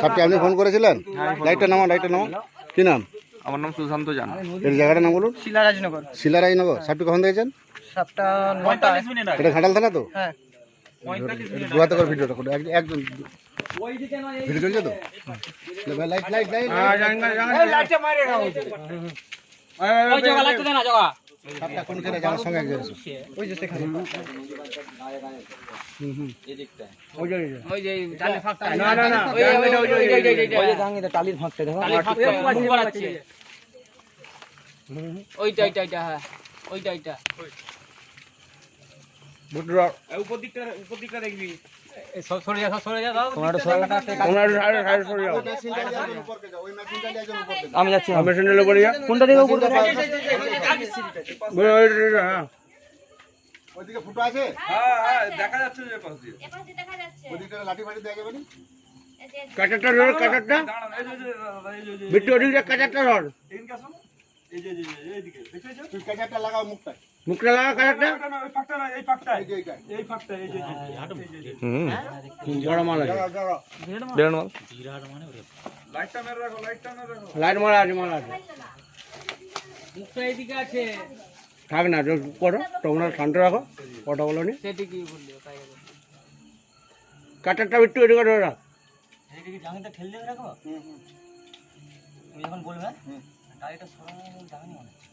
সাপটি আপনি ফোন করেছিলেন? লাইটটা নামা লাইটটা নামা কি নাম? আমার নাম সুশান্ত জান। এই জায়গাটার নাম বলুন। শিলারাজনগর শিলারাইনগর সাপটি কখন দেখেছেন? সাপটা এটা ঘাটাল থানা তো? হ্যাঁ। দুয়াতে করে ভিডিওটা করো এক- একদম ভিডিও চলছে তো? লাইট লাইট লাইট সাপটা কোন আমার সঙ্গে একজন। ওই যে সেখানে। টালির ফাঁকটা। দেখো। ওইটা ওইটা ওইটা হ্যাঁ। ওইটা ওইটা। ওই মেশিনটা নিয়ে একজন উপরকে যাও, আমি যাচ্ছি কোনটা দিকে ওইদিকে ফুটো আছে দেখা যাচ্ছে যে পাশ দিয়ে এপাশে দেখা যাচ্ছে ওইদিকে লাঠি ফাটি দেওয়া যাবে না কাটারটা ধর কাটারটা দাঁড়ান এই যে এই যে, বিট্টু কাটারটা ধর এই এই এইদিকে দেখেছ তুই কাটারটা লাগাও মুখটায় মুখটা লাগা কাটারটা ওইটা না, ফাঁকটা এই ফাঁকটায় এই যে এই ফাঁকটা এই যে এই যে, এই যে, এই বড় মাল আছে। দাঁড়াও, দাঁড়াও। লাইটটা মেরে রাখো লাইটটা মেরে রাখো। লাইট মারা আছে মারা আছে। মুখটা এদিকে আছে। থাক না করো। তোমরা শান্ত রাখো। কথা বলো নি। সেটি কি বললি? তাই হবে। কাটারটা একটু এদিকে ধরে রাখ? হুম, হুম। ঘোরাও। সরানো যেতে বলে হুম, হুম মুখটা দিয়ে রাখ।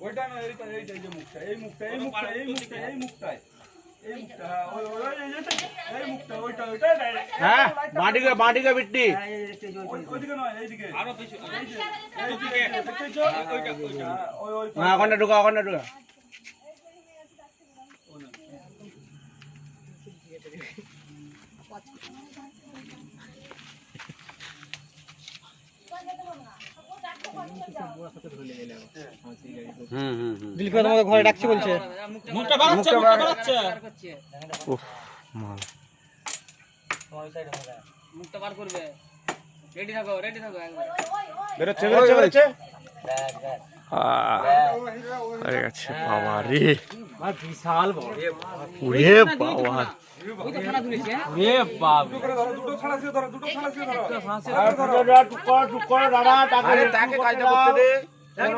ওইটা না এইটা এইটা এই যে মুখটা এই মুখটা এই মুখটা এই মুখটা এই মুখটায় মুখটা হ্যাঁ, ওই ওই ওই এই যে, এই মুখটা ওইটা ওইটা হ্যাঁ বাঁদিকে বাঁদিকে বিট্টি ওই- ওইদিকে নয় এইদিকে আরও বেশি এইদিকে দেখেছ ওইটা ওইটা হ্যাঁ, ওই ওই হ্যাঁ ওখানে ঢুকা ওখানে ঢুকা দিলীপ তোমাকে ঘরে ডাকছি বলছে। মুখটা বাড়াচ্ছে মুখটা বাড়াচ্ছে। মুখটা বার করবে। রেডি থাকো রেডি থাকো একবার। বেরোচ্ছে বেরোচ্ছে বেরোচ্ছে। হয়ে গেছে বাবা রে বিশাল ওরে বাবা হ্যাঁ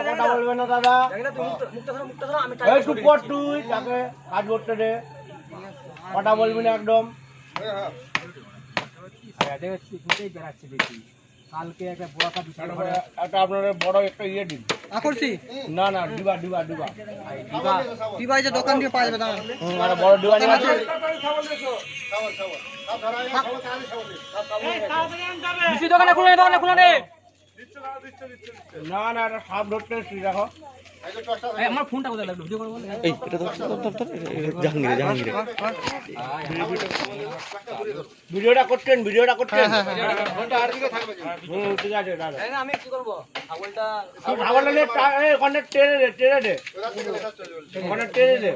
কথা বলবে না দাদা এই টুক কর তুই তাকে কাজ করতে দে কথা বলবি না একদম একটা আপনার বড় একটা ইয়ে দিন আকর্ষি? না না ডিবা ডিবা ডিবা। কি ভাই যে দোকান দিয়ে পাওয়া যাবে হুম, বড় ডিবা নিয়ে। সব ধরা হয়ে দোকানে খুলে দোকানে খুলে নে না না একটা সাপ ধরতে দেখো। আমার ফোনটা কোথায় লাগল? ভিডিও করব এই এটা তো জাহাঙ্গীরে জাহাঙ্গীরে। ভিডিওটা করছেন ভিডিওটা করছেন? ঠিক আছে দাদা আমি কি করব? ছাগলটা নিয়ে ওখানে টেনে দে টেনে দে। ওখানে টেনে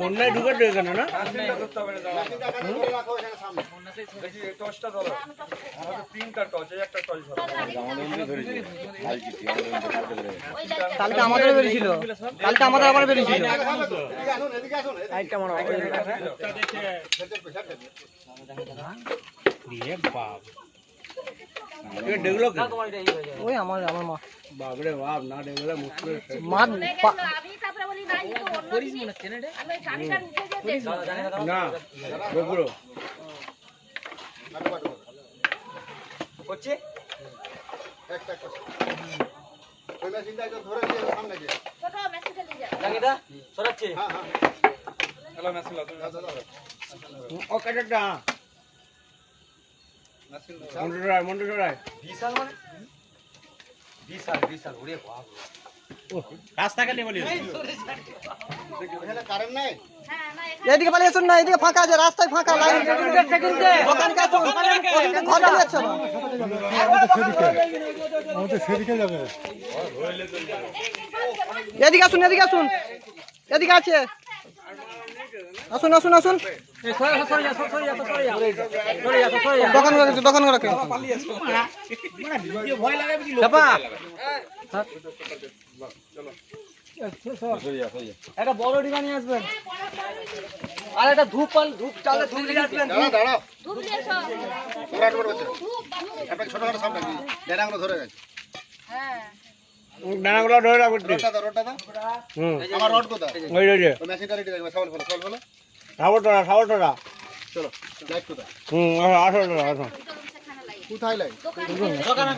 বন্যায় ঢুকে এখানে না? টর্চটা ধরো। তিনটা টর্চ একটা টর্চ ধরো। কালকে আমাদের বেরিয়েছিল কালকে আমাদের আবার বেরিয়েছিল এদিকে ওই আমার আমার মা। বাপরে বাপ না দেখলে মুশকিল মা আমি তারপরে বলি না তো অন্য করিস মনে হচ্ছে রে? আমি চাবিটা উঠে যেতে না দেখল হাঁটু, হাঁটু, হাঁটু। করছে? একটা, একটা। ওই মেশিনটা একটু ধরে দিয়ে সামনে গিয়ে। ছোট মেসেজে নিয়ে যাও। জাঙ্গিদা সরাচ্ছে। হ্যাঁ, হ্যাঁ। Hello machine. ও কাটাটা রায়? হ্যাঁ এদিকে পালিয়ে না এদিকে ফাঁকা আছে রাস্তায় ফাঁকা লাইন দোকান ঘর যাচ্ছে এদিকে আসুন এদিকে আসুন। এদিকে আছে। আসুন আসুন আসুন। দোকান করে রাখো, দোকান করে রাখো। একটা বড় ডিবা নিয়ে আসবেন। আর একটা ধূপ পাল ধূপ চালে ধূপ নিয়ে আসবেন। দাঁড়া দাঁড়া ধূপ। নিয়ে এসো। তোরা একবার বলছে ধূপ, ধূপ। একটা ছোটখাটো ধরে গেছে। হ্যাঁ। ডানাগুলো ধরে রাখো রোডটা দাও রোডটা দাও। হুম। আমার রড কোথায়? ওই ওই যে। ওই মেশিনটা রেডি রাখবে সবল ফেলো সবল ফেলো সাবরটা সাবরটা চলো লাইট কোথায়? হুম আসো আসো আসো কোথায় লাইট দোকানে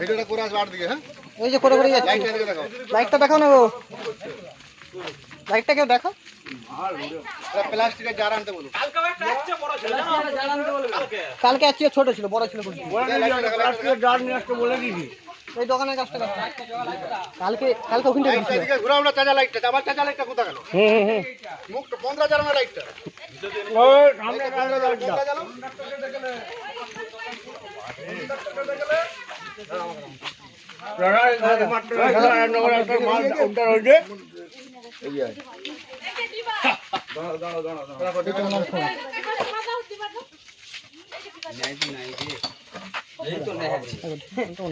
ভিডিওটা করে আসবে আট দিকে হ্যাঁ? এই যে করে করে যাচ্ছে লাইটটা দেখো। দেখাও না গো। লাইটটা কেউ দেখো প্লাস্টিকের জার আনতে কালকে আজকে ছোট ছিল। বড় ছিল প্লাস্টিকের জার নিয়ে আসতে বলে দিয়েছি। এই দোকানের কাজটা কালকে কালকে লাইটটা গেছিল এদিকে ঘুরাও না চাচা লাইটটা আমার চাচা লাইটটা কোথায় গেল হুম হুম মুখটা পনেরো জ্বালানো লাইটটা ওই সামনে কাজটা কোনটা জ্বালাও এটা তো না তো?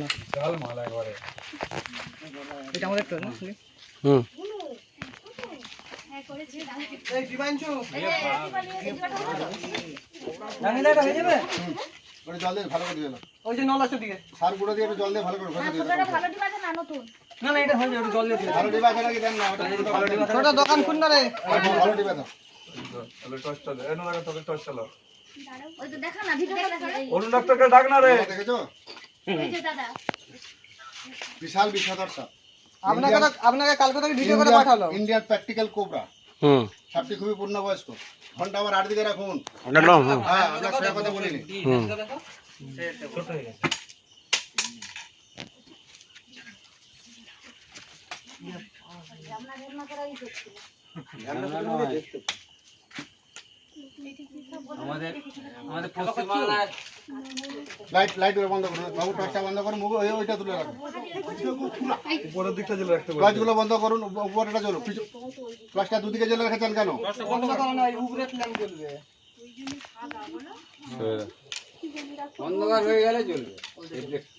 না হয়ে জল দিয়ে ভালো করে দিয়ে ওই যে নল আছে দিকে সার গুঁড়ো দিয়ে জল দিয়ে ভালো করে ভালো দিবা না নতুন? না না এটা হয়ে জল দিয়ে ভালো ডিবা আছে নাকি দেন না ওটা একটু ভালো ডিবা ছোট দোকান খুল না রে ভালো ডিবা দাও তাহলে টর্চটা দে এনো লাগা তোকে টর্চ চালাও ওই তো দেখা না, ভিডিও অরুণ ডাক্তারকে ডাক না রে। দেখেছ? এই যে দাদা। বিশাল বিষধর সাপ আপনাকে আপনাকে কালকে থেকে ভিডিও করে পাঠালো। ইন্ডিয়ান প্র্যাকটিক্যাল কোবরা হুম। সাপটি খুবই পূর্ণবয়স্ক। ঘণ্টা আমার আট দিকে রাখুন। হুম। হ্যাঁ আপনার সঙ্গে কথা বলিনি হুম লাইট লাইট বন্ধ করুন বাবু টর্চটা বন্ধ করুন মুখ ওইটা তুলে রাখুন উপরের দিকটা জেলে রাখতে বলছি টর্চগুলো বন্ধ করুন উপ- উপরটা জ্বলো। পিছু- টর্চটা দুদিকে জ্বলে রেখেছেন কেন? বন্ধ করো না এই উপরে প্ল্যান করবে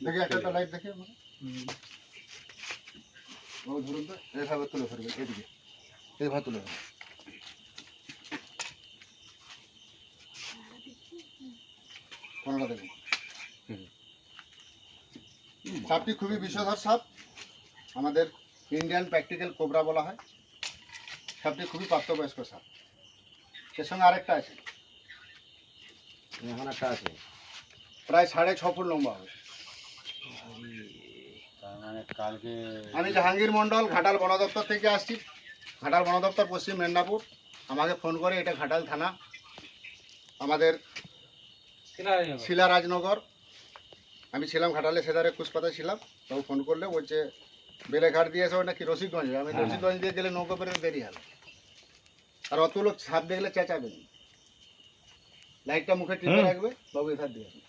দেখি একটা লাইট দেখি। বাবু ধরুন তো এইভাবে তুলে ফেলবে এদিকে। এইভাবে তুলে ফেলবে সাপটি খুবই বিষধর সাপ? আমাদের ইন্ডিয়ান প্র্যাকটিক্যাল কোবরা বলা হয়। সাপটি খুবই প্রাপ্তবয়স্ক সাপ। এর সঙ্গে আরেকটা আছে। এখন একটা আছে। প্রায় সাড়ে ছ ফুট লম্বা হবে। আমি জাহাঙ্গীর মন্ডল ঘাটাল বন দপ্তর থেকে আসছি। ঘাটাল বন দপ্তর পশ্চিম মেদিনীপুর। আমাকে ফোন করে এটা ঘাটাল থানা। আমাদের শিলারাজনগর। আমি ছিলাম ঘাটালে সেদারে কুচপাতায় ছিলাম। তখন ফোন করলে বলছে বেলেঘাট দিয়ে এসে নাকি রসিকগঞ্জ? আমি রসিকগঞ্জ দিয়ে গেলে নৌকা পেরে দেরি হবে আর অত লোক সাপ দেখলে চেঁচাবেন লাইটটা মুখে টিপে রাখবে বাবু এধার দিয়ে আসুন।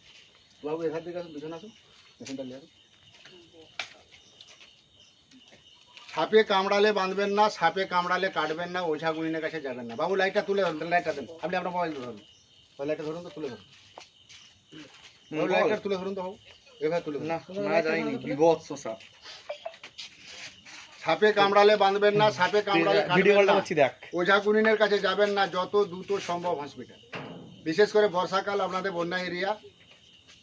বাবু এধার দিকে আসুন পিছনে আসুন পেছনটা নিয়ে আসুন। সাপে কামড়ালে বাঁধবেন না সাপে কামড়ালে কাটবেন না ওঝা গুনিনের কাছে যাবেন না। বাবু লাইটটা তুলে ধরুন লাইটটা দেন। আপনি আপনার মোবাইল ধরুন। লাইটটা ধরুন তো তুলে ধরুন। বাবু তুলে ধরুন তো এভাবে তুলে ধরুন। না যায়নি বিভৎস সাপ। সাপে কামড়ালে বাঁধবেন না সাপে কামড়ালে ভিডিও কাটবেন কলটা না। করছি দেখ। ওঝা গুনিনের কাছে যাবেন না যত দ্রুত সম্ভব হসপিটাল বিশেষ করে বর্ষাকাল আপনাদের বন্যা এরিয়া।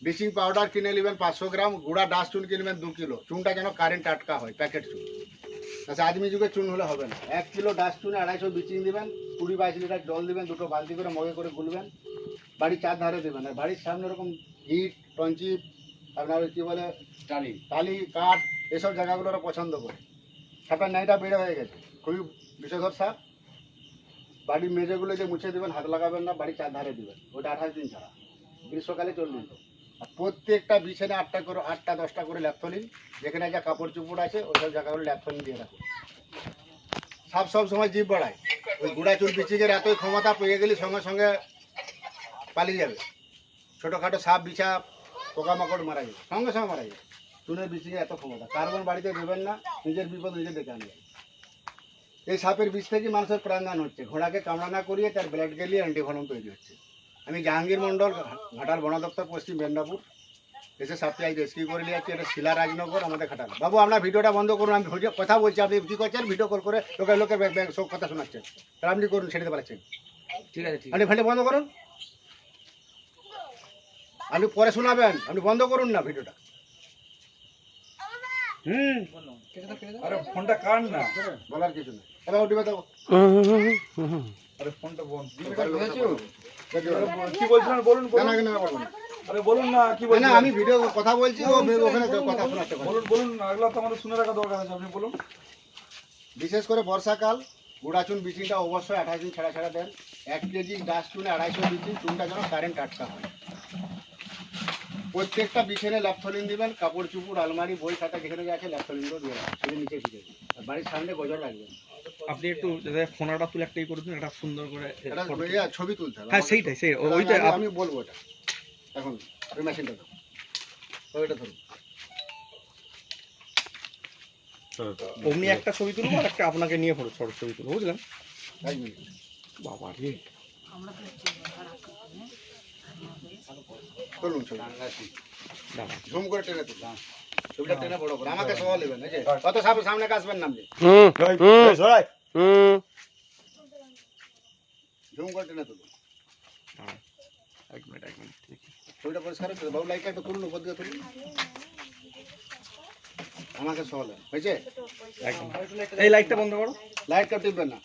ব্লিচিং পাউডার কিনে নেবেন পাঁচশো গ্রাম গুঁড়া ডাস্ট চুন কিনবেন দু কিলো। চুনটা যেন কারেন্ট টাটকা হয় প্যাকেট চুন। আচ্ছা আদমি যুগে চুন হলে হবে না। এক কিলো ডাস্ট চুনে আড়াইশো ব্লিচিং দিবেন কুড়ি বাইশ লিটার জল দিবেন দুটো বালতি করে মগে করে গুলবেন। বাড়ির চার ধারে দেবেন আর বাড়ির সামনে এরকম ইট, টঞ্চি আপনার কী বলে, টালি টালি, কাঠ, এসব জায়গাগুলো ওরা পছন্দ করে। সাপের নাইটা বেড়ে হয়ে গেছে। খুবই বিষধর সাপ। বাড়ির মেঝেগুলো যে মুছে দেবেন, হাত লাগাবেন না, বাড়ির চার ধারে দিবেন। ওটা আঠাশ দিন ছাড়া। গ্রীষ্মকালে চল্লিশ আর প্রত্যেকটা বিছানে আটটা করে, আটটা, দশটা করে ল্যাপথলিন যেখানে যা কাপড় চুপড় আছে ওইসব জায়গাগুলো ল্যাপথলিন দিয়ে রাখুন সাপ সব সময় জীব বাড়ায়। ওই গুড়া চুল বিচিকের এতই ক্ষমতা পেয়ে গেলে সঙ্গে সঙ্গে পালিয়ে যাবে। ছোটোখাটো সাপ বিছা পোকামাকড় মারা যাবে সঙ্গে সঙ্গে মারা যাবে চুনের বিচিকে এত ক্ষমতা। কার্বন বাড়িতে দেবেন না নিজের বিপদ নিজে ডেকে আনবেন। এই সাপের বিষ থেকে মানুষের প্রাণদান হচ্ছে। ঘোড়াকে কামড়া না করিয়ে তার ব্লাড গেলিয়ে অ্যান্টিভনম তৈরি হচ্ছে। আমি জাহাঙ্গীর মন্ডল ঘাটাল বন দপ্তর পশ্চিম মেদিনীপুর। এসে সাপটি আজ রেস্কিউ করে নিয়ে যাচ্ছি এটা শিলা রাজনগর আমাদের ঘাটাল। বাবু আপনার ভিডিওটা বন্ধ করুন। আমি কথা বলছি। আপনি কী করছেন? ভিডিও কল করে লোকের লোকের সব কথা শোনাচ্ছেন। তাহলে আপনি করুন ছেড়ে দিতে পারছেন। ঠিক আছে ঠিক আপনি বন্ধ করুন। আপনি পরে শোনাবেন আপনি বন্ধ করুন না ভিডিওটা। হুম। আরে ফোনটা কাট না? বলার কিছু নেই। এবার ওটিপে দাও আরে ফোনটা বন্ধ। কি বলছিলেন বলুন বলুন। না, না, না, বলব না। আরে বলুন না কি বলছেন? আমি ভিডিও কথা বলছি ওখানে কথা শোনাচ্ছে বলুন বলুন আগলা তো আমাদের শুনে রাখা দরকার আছে আপনি বলুন। বিশেষ করে বর্ষাকাল গুড়াচুন বিচিংটা অবশ্যই আঠাশ দিন ছাড়া ছাড়া দেন। এক কেজি ডাস্ট চুনে আড়াইশো বিচিং চুনটা যেন কারেন্ট আটকা হয়। প্রত্যেকটা বিছানে ল্যাপথলিন দিবেন কাপড় চুপুর আলমারি বই খাতা যেখানে আছে ল্যাপথলিনও দিয়ে রাখবেন সেটা নিচে শিখে আর বাড়ির সামনে গজর রাখবেন আপনি একটু যাতে ফোনাটা তুলে একটাই করে দিন একটা সুন্দর করে এটা ছবি তুলতে হবে হ্যাঁ সেইটাই সেই ওইটা আমি- বলব ওটা এখন ওই মেশিনটা দাও ওইটা ধরুন অমনি একটা ছবি তুলবো আর একটা আপনাকে নিয়ে ফটো ছোট ছবি তুলবো বুঝলেন? বাবা রে তুলুন ছবি ঝুম করে টেনে তুলুন। ছবিটা টেনে বড় করে। আমাকে সহ নেবেন এই যে কত সামনে সামনে আসবেন না আপনি ঝুম করে টেনে তুলুন। এক মিনিট এক মিনিট ছবিটা পরিষ্কার হচ্ছে বাবু লাইটটা একটু তুলুন উপর দিয়ে তুলুন। আমাকে সহ হয়েছে? এই লাইটটা বন্ধ করো। লাইটটা টিপবেন না।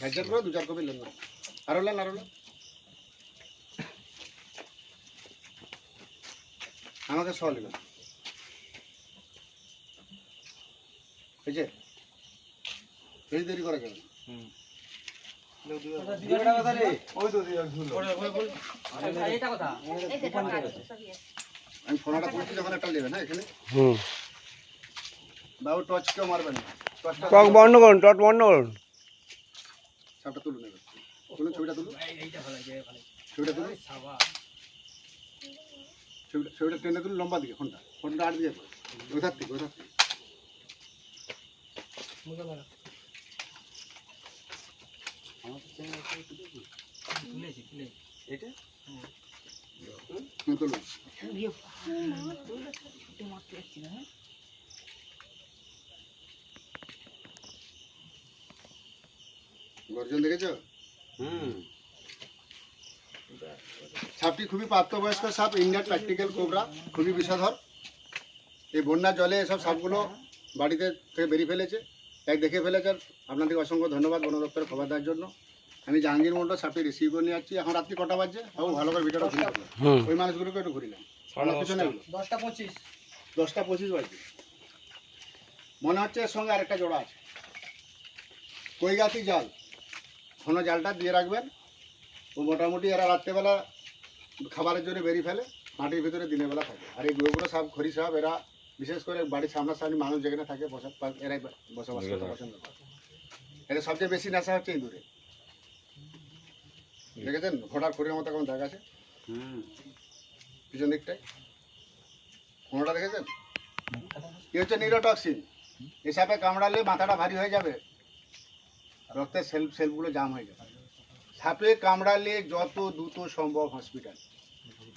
একজন করে দু চার কপি নেন না আরও নেন আরও নেন আমাকে সহ নেবেন হয়েছে বেশি দেরি করা যাবে আমি ফোনটা তুলছি যখন একটা নেবেন হ্যাঁ এখানে বাবু টর্চ কেউ মারবেন টক বন্ধ করুন টক বন্ধ করুন। সাপটা তুলুন এবার তুলুন ছবিটা তুলুন ছবিটা তুলুন ছবিটা ছবিটা টেনে তুলুন লম্বা দিকে ফোনটা ফোনটা আট দিকে। ওধার থেকে ওধার থেকে হুম, তুলুন গর্জন দেখেছ? সাপটি খুবই প্রাপ্তবয়স্ক সাপ ইন্ডিয়ান প্র্যাকটিক্যাল কোবরা খুবই বিষধর। এই বন্যার জলে এসব সাপগুলো বাড়িতে থেকে বেরিয়ে ফেলেছে। তাই দেখে ফেলেছে। আপনাদেরকে অসংখ্য ধন্যবাদ বন দপ্তরের খবর দেওয়ার জন্য। আমি জাহাঙ্গীর মন্ডল সাপটি রিসিভ করে নিয়ে যাচ্ছি এখন রাত্রি কটা বাজছে? বাবু ভালো করে ভিডিওটা ঘুরে ওই মানুষগুলোকে একটু ঘুরিলাম দশটা। পঁচিশ। দশটা পঁচিশ বাজছে। মনে হচ্ছে এর সঙ্গে আরেকটা জোড়া আছে। কৈগাতি জাল। ঘন জালটা দিয়ে রাখবেন। ও মোটামুটি এরা রাত্রেবেলা খাবারের জন্য বেরিয়ে ফেলে মাটির ভিতরে দিনের বেলা থাকে। আর এই গুঁড়ো সাপ খড়ি সাপ এরা বিশেষ করে বাড়ির সামনাসামনি মানুষ যেখানে থাকে বসা এরাই বসবাস করতে পছন্দ করে। এদের সবচেয়ে বেশি নেশা হচ্ছে ইঁদুরে। দেখেছেন? ঘোড়ার খড়ির মতো কেমন দেখা আছে? পিছন দিকটায়। ঘোড়াটা দেখেছেন? কি হচ্ছে? নিউরোটক্সিন এই সাপে কামড়ালে মাথাটা ভারী হয়ে যাবে। রক্তের সেল সেলগুলো জাম হয়ে যাবে সাপে কামড়ালে যত দ্রুত সম্ভব হসপিটাল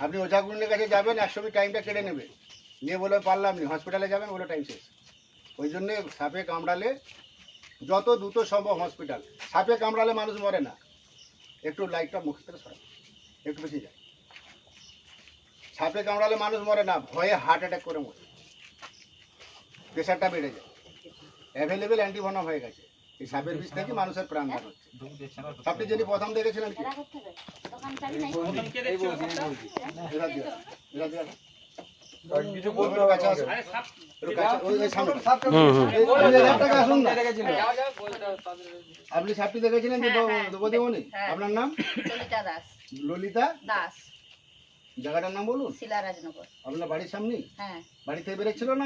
আপনি ওঝাগুলির কাছে যাবেন একশো টাইমটা কেটে নেবে। নিয়ে বলে পারলাম নি হসপিটালে যাবেন বলে টাইম শেষ। ওই জন্যে সাপে কামড়ালে যত দ্রুত সম্ভব হসপিটাল সাপে কামড়ালে মানুষ মরে না। একটু লাইটটা মুখের থেকে একটু বেশি যায় সাপে কামড়ালে মানুষ মরে না, ভয়ে হার্ট অ্যাটাক করে মরে। প্রেশারটা বেড়ে যায়। অ্যাভেলেবেল অ্যান্টিভনম হয়ে গেছে। এই সাপের বিষ থেকে মানুষের প্রাণ হচ্ছে। সাপটি যিনি প্রথম দেখেছিলেন কি? না। রেখেছিল আপনি সাপটি দেখেছিলেন? হ্যাঁ। আপনার নাম? ললিতা দাস। ললিতা? দাস। জায়গাটার নাম বলুন। শিলারাজনগর আপনার বাড়ির সামনে? হ্যাঁ। বাড়ি থেকে বেরোচ্ছিল না?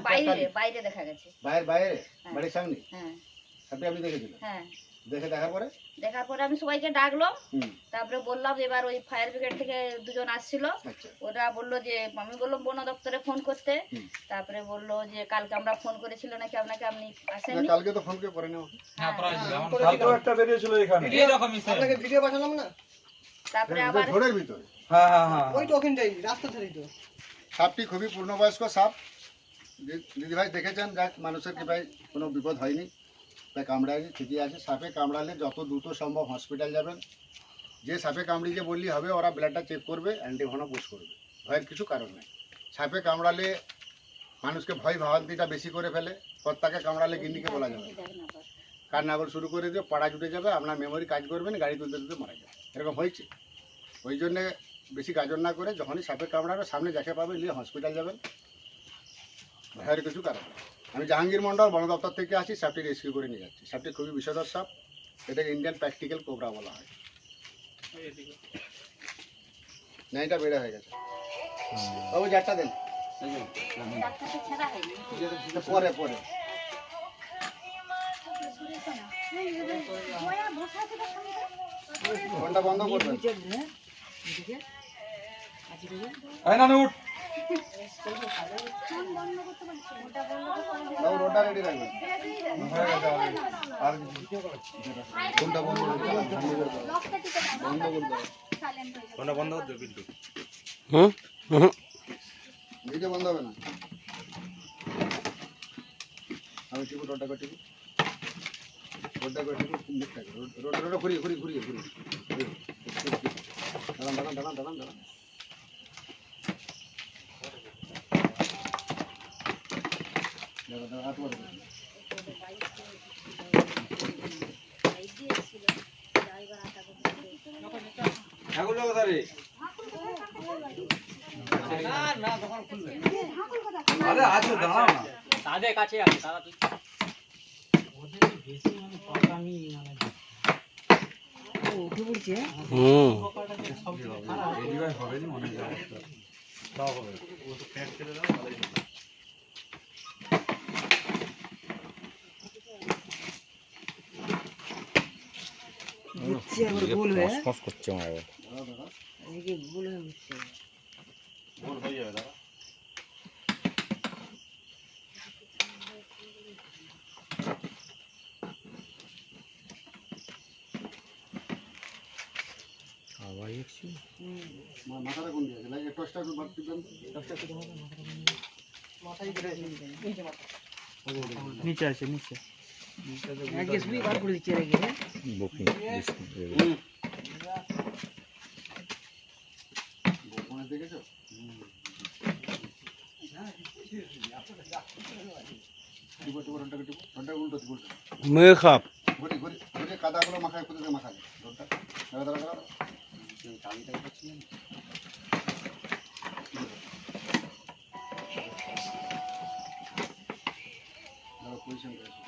বাইরে বাইরে দেখা গেছে। বাইরে বাইরে? হ্যাঁ। বাড়ির সামনে? হ্যাঁ। সাপটি আপনি দেখেছিলেন হ্যাঁ। দেখে দেখার পরে? দেখার পরে আমি সবাইকে ডাকলাম। তারপরে বললাম এবার ওই ফায়ার ব্রিগেড থেকে দুজন আসছিল। আচ্ছা। ওরা বলল যে আমি বললাম বন দপ্তরে ফোন করতে। তারপরে বলল যে কালকে আমরা ফোন করেছিল নাকি আপনাকে আপনি না, কালকে তো ফোন করে করে নেওয়া কালকেও একটা বেরিয়েছিল এখানে। আপনাকে ভিডিও পাঠালাম না? তারপরে আবার ঝোড়ের ভিতরে। হ্যাঁ হ্যাঁ হ্যাঁ ওই তো ওখানটাই রাস্তা ধারেই তো। সাপটি খুবই পূর্ণবয়স্ক সাপ। দি- দিদিভাই দেখেছেন যাক মানুষের কি ভাই কোনো বিপদ হয়নি। তাই কামড়ায়নি ঠিকই আছে। সাপে কামড়ালে যত দ্রুত সম্ভব হসপিটাল যাবেন। যে সাপে কামড়িয়ে বললি হবে, ওরা ব্লাডটা চেক করবে অ্যান্টিভেনম পুশ করবে। ভয়ের কিছু কারণ নেই। সাপে কামড়ালে মানুষকে ভয় ভাবান্তিটা বেশি করে ফেলে। কর্তাকে কামড়ালে গিন্নিকে বলা যাবে নাগল শুরু করে দিয়ে পাড়া জুটে যাবে, আপনার মেমোরি কাজ করবেন গাড়ি তুলতে তুলতে মারা যাবে। এরকম হয়েছে। ওই জন্যে বেশি গাজন না করে, যখনই সাপে কামড়াবে, সামনে যাকে পাবে নিয়ে হসপিটাল যাবেন। ভয়ের কিছু কারণ নেই। আমি জাহাঙ্গীর মন্ডল বন দপ্তর থেকে আসি সাপটি রেস্কিউ করে নিয়ে যাচ্ছি। সাপটি খুবই বিষধর সাপ। এটাকে ইন্ডিয়ান প্র্যাকটিক্যাল কোবরা বলা হয়। না এটা বেড়ে হয়ে গেছে। বাবু চারটা দেন। ডাক্তারকে ছেড়া হয়নি এটা পরে পরে। ফোনটা বন্ধ করবেন। এই না উঠ। রেডি ফোনটা বন্ধ ফোনটা বন্ধ করে দিও কিন্তু ভিডিও বন্ধ হবে না? আমি টিপু রোডটা করে টিপু। রোডটা করে টিপু রোড ঘুরিয়ে ঘুরিয়ে ঘুরিয়ে। ঘুরিয়ে ঘুরিয়ে। দাঁড়ান দাঁড়ান দাঁড়ান দাঁড়ান দাঁড়ান। দাঁড়ান, দাঁড়ান, হাত মারবেন। এগুলো কোথায় রে আরে আছো দাঁড়াও তাদের কাছে আছে তারা তুই ডেলিভারি হবে নি মনে হয় হবে ভুল হয়ে যাবে দাদা মা- মাথাটা কোন দিকে আছে? লাগে টর্চটা একটু বার টিপবেন। নিচে আছে নিচে গোপনে দেখেছ? টিপো, টিপো, রোডটাকে টিপো। রোডটা উল্টো দিকে, উল্টো। ঘুরি, ঘুরি, ঘুরিয়ে কাদাগুলো মাখায় কোথা থেকে মাখালে? রোডটা। দাঁড়া, দাঁড়া, দাঁড়া। এই টালিটাই পাচ্ছি না। দাঁড়া, position করে আছো।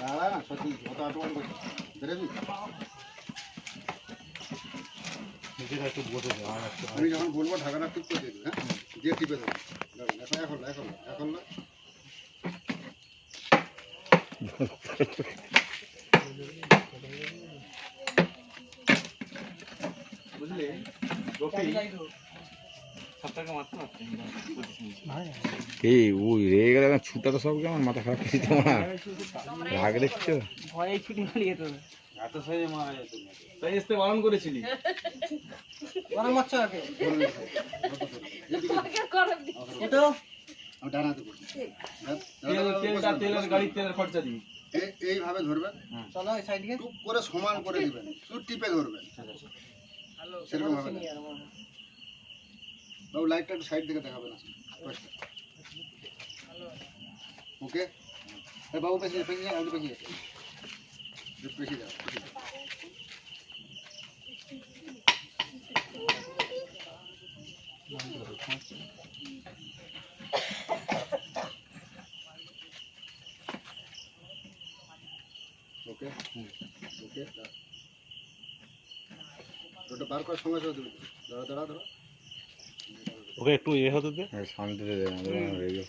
দাঁড়া না, সত্যি, অত আটমান করছিস। বেরোবি? নিজেরা একটু বসে যাও আমি যখন বলব ঢাকাটা ঠিক করে দিবি হ্যাঁ? দিয়ে টিপে দেবো। এখন এখন এখন এখন না। বুঝলি? এই ওই রেগে গেলে ছুটা তো সব কেমন? মাথা খারাপ আমার রাগ দেখছ? ভয়ে ছুটি মারিয়ে তো এত সাইজে মারা যেত না। তাই আসতে বারণ করেছিলি? গরম মারছো আগে। এটা? ডানাতে করব তেলের গাড়ির তেলের খরচা দিবি। এইভাবে ধরবেন? চলো এই সাইডকে টুক করে সমান করে দিবেন। শুধু টিপে ধরবেন। সেরকম ভাবে না। বাবু লাইটটা একটু সাইড থেকে দেখাবেন আসুন ওকে? বাবু পেছিয়ে পেছিয়ে যাও পেছিয়ে ওকে ওকে ওটা বার করার সঙ্গে সঙ্গে দেবে দাঁড়া দাঁড়া দাঁড়া ওকে একটু ইয়ে হতে দে। শান্তিতে দেয় না তখন রেগে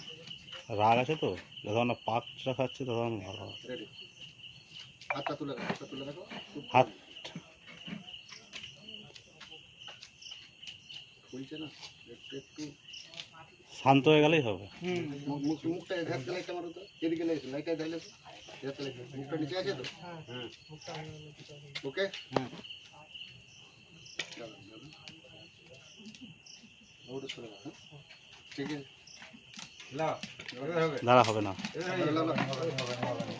রাগ আছে তো? যখন না পাকটা খাচ্ছে তখন ভালো হয়। রেডি হাতটা তুলে রাখো হাতটা তুলে রাখো হাত। খুলছে না? একটু একটু। শান্ত হয়ে গেলেই হবে। মুখ মুখ মুখটা এধার দিলে একটা মারো তো। এদিকে লাগছে লাইটটা ঢালে মুখটা নিচে আছে তো? হ্যাঁ। ওকে? হ্যাঁ হ্যাঁ? ঠিক আছে। দাঁড়া হবে না লাও, লাও, লাও। দাঁড়া, দাঁড়া, দাঁড়া, মুখে ভাই, ভাই, ভাই।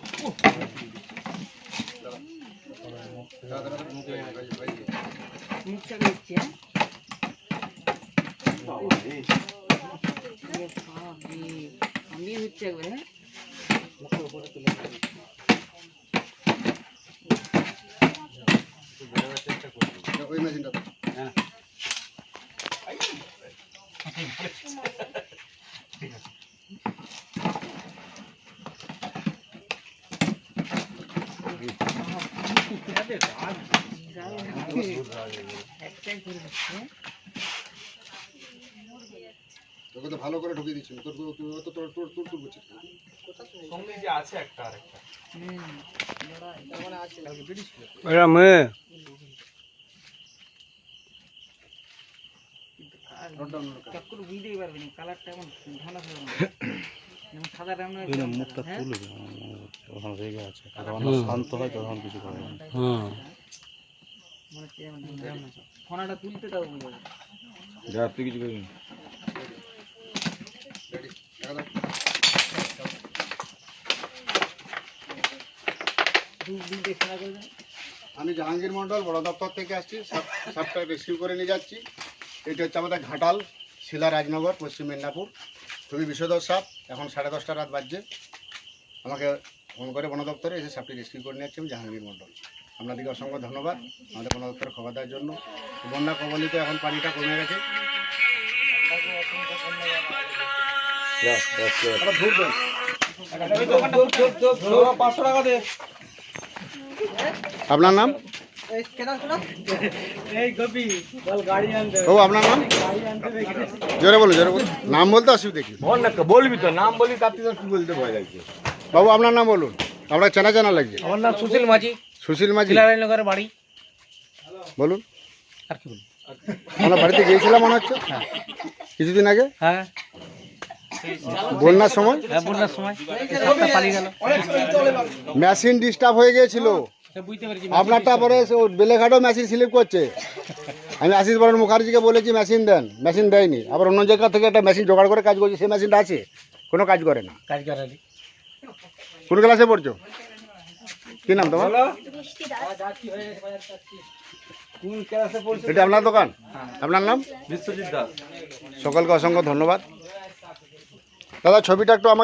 মুখটা দেখছি হ্যাঁ আমি হচ্ছে একবারে হ্যাঁ ওই মেশিনটা দাও। একটাই করে দিচ্ছে তোকে তো ভালো করে ঢুকিয়ে দিচ্ছি তোর তোর তোর তোর তোর তোর? এরা মেয়ে নোট ডাউন নোট ডাউন। চক্কর বুঝতেই পারবে না কালারটা এমন ঘন ঘন যেমন সাদা মুখটা তুলবি যখন রেগে আছে। যখন শান্ত হয় তখন কিছু করে না। মনে কিছু আমি জাহাঙ্গীর মন্ডল বড় দপ্তর থেকে আসছি। সাপ- সাপটা রেস্কিউ করে নিয়ে যাচ্ছি। এটা হচ্ছে আমাদের ঘাটাল শিলা রাজনগর পশ্চিম মেদিনীপুর। খুবই বিষধর সাপ এখন সাড়ে দশটা রাত বাজছে। আমাকে ফোন করে বন দপ্তরে এসে সাপটি রেস্কিউ করে নিয়ে যাচ্ছি আমি জাহাঙ্গীর মন্ডল আপনাদেরকে অসংখ্য ধন্যবাদ। আমাদের বন দপ্তরে খবর দেওয়ার জন্য। বন্যা কবলিত এখন পানিটা কমে গেছে। আপনার নাম? এই কপি বল গাড়ি আনতে। ও আপনার নাম? জোরে বলুন জোরে বলুন। নাম বলতে অসুবিধা কি? বল না বলবি তো নাম বলি তার কি বলতে ভয় লাগছে? বাবু আপনার নাম বলুন। আপনার চেনা চেনা লাগছে। আমার নাম সুশীল মাঝি। সুশীল মাঝি? শিলারায়নগরের বাড়ি। বলুন। আর কি বলব? আমরা বাড়িতে গিয়েছিলাম মনে হচ্ছে? কিছুদিন আগে? হ্যাঁ। বন্যার সময়? হ্যাঁ বন্যার সময়। পালিয়ে গেল। মেশিন ডিস্টার্ব হয়ে গিয়েছিল। আপনারটা পরে বেলেঘাটও মেশিন স্লিপ করছে। আমি আশিস বরণ মুখার্জিকে বলেছি মেশিন দেন মেশিন দেয়নি। আবার অন্য জায়গা থেকে একটা মেশিন জোগাড় করে কাজ করছি সেই মেশিনটা আছে। কোনো কাজ করে না। কাজ করালি কোন ক্লাসে পড়ছো? কি নাম তোমার? কোন এটা আপনার দোকান? আপনার নাম? বিশ্বজিৎ দাস। সকলকে অসংখ্য ধন্যবাদ। দাদা ছবিটা একটু আমাকে